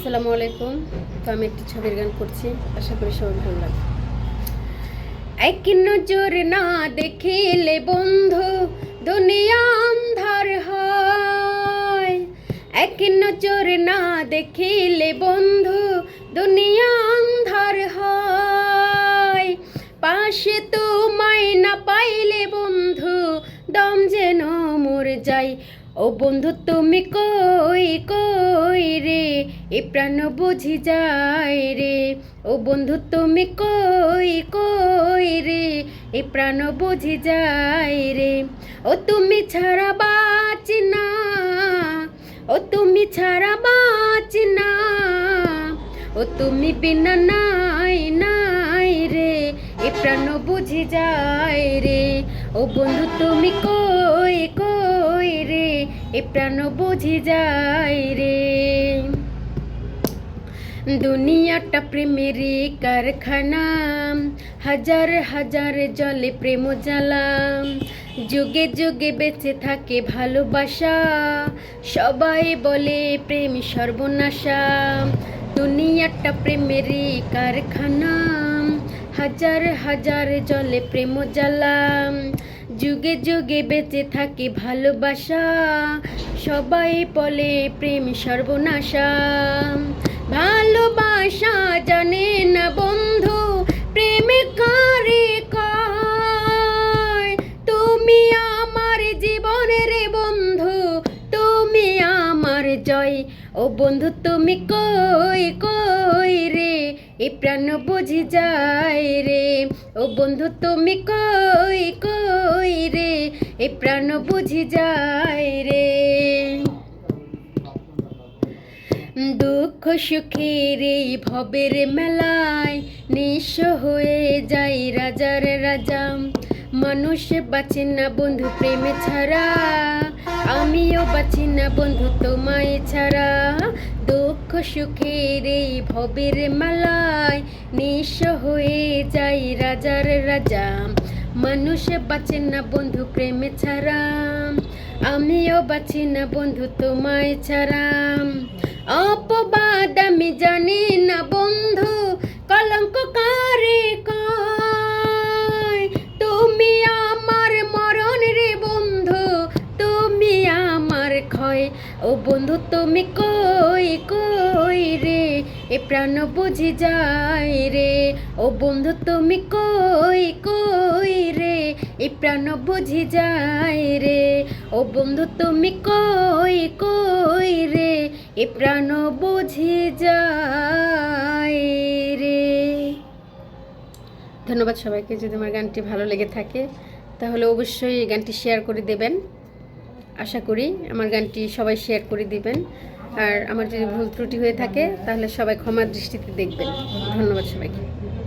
আসসালামু আলাইকুম। তো আমি একটি ছবির গান করছি। আশা করি সবাই ভালো লাগবে। এক নজর না দেখিলে বন্ধু, দুনিয়া আন্ধার হয়। এক নজর না দেখিলে বন্ধু, দুনিয়া আন্ধার হয়। পাশে তোমায় না পাইলে বন্ধু, দম যেন মর যাই ও বন্ধু তুমি কই কই রে? এ প্রাণ বুঝি যায় রে। ও বন্ধু তুমি কই কই রে? এ প্রাণ বুঝি যায় রে। ও তুমি ছাড়া বাঁচি না। ও তুমি ছাড়া বাঁচি না। ও তুমি বিনা নাই নাই রে। এ প্রাণ বুঝি যায় রে। ও বন্ধু তুমি কই কই এ প্রাণ বুঝি যায় রে। দুনিয়াটা প্রেমেরই কারখানা, হাজার হাজার জলে প্রেম জ্বালাম যুগে যুগে বেঁচে থাকে ভালোবাসা, সবাই বলে প্রেম সর্বনাশা। দুনিয়াটা প্রেমেরই কারখানা, হাজার হাজার জলে প্রেম জ্বালাম যুগে যুগে বেঁচে থাকে ভালোবাসা। সবাই বলে প্রেম সর্বনাশা। ভালোবাসা জানে না বন্ধু, প্রেমে কারে তুমি আমার জীবনের বন্ধু, তুমি আমার জয়। ও বন্ধু, তুমি কই কই রে? এ প্রাণ বুঝি যায় রে। ও বন্ধু, তুমি কই কই এ প্রাণ বুঝি যায় রে। দুঃখ সুখের এই ভবের মেলায় নিঃস্ব হয়ে যাই রাজার রাজা। মানুষ বাঁচে না বন্ধু, প্রেমে ছাড়া। আমিও বাঁচি না বন্ধু, তোমায় ছাড়া। দুঃখ সুখের এই ভবের মেলায় নিঃস্ব হয়ে যাই রাজার রাজা। মানুষ বাঁচে না বন্ধু প্রেমে ছাড়া। আমিও বাঁচি না বন্ধু তোমায় ছাড়া। অপবাদ আমি জানি না বন্ধু, কলঙ্ক কারে তুমি আমার মরণ রে বন্ধু, তুমি আমার ক্ষয়। ও বন্ধু, তুমি কই কই রে? এ প্রাণ বুঝি যায় রে। বন্ধু তুমি কই কই রে? এ প্রাণ বুঝি যায় রে। ও বন্ধু তুমি কই কই রে? এ প্রাণ বুঝি যায় রে। ধন্যবাদ সবাইকে, যদি আমার গানটি ভালো লেগে থাকে, তাহলে অবশ্যই এই গানটি শেয়ার করে দেবেন। আশা করি আমার গানটি সবাই শেয়ার করে দিবেন। আর আমার যদি ভুল ত্রুটি হয়ে থাকে, তাহলে সবাই ক্ষমার দৃষ্টিতে দেখবেন। ধন্যবাদ সবাইকে।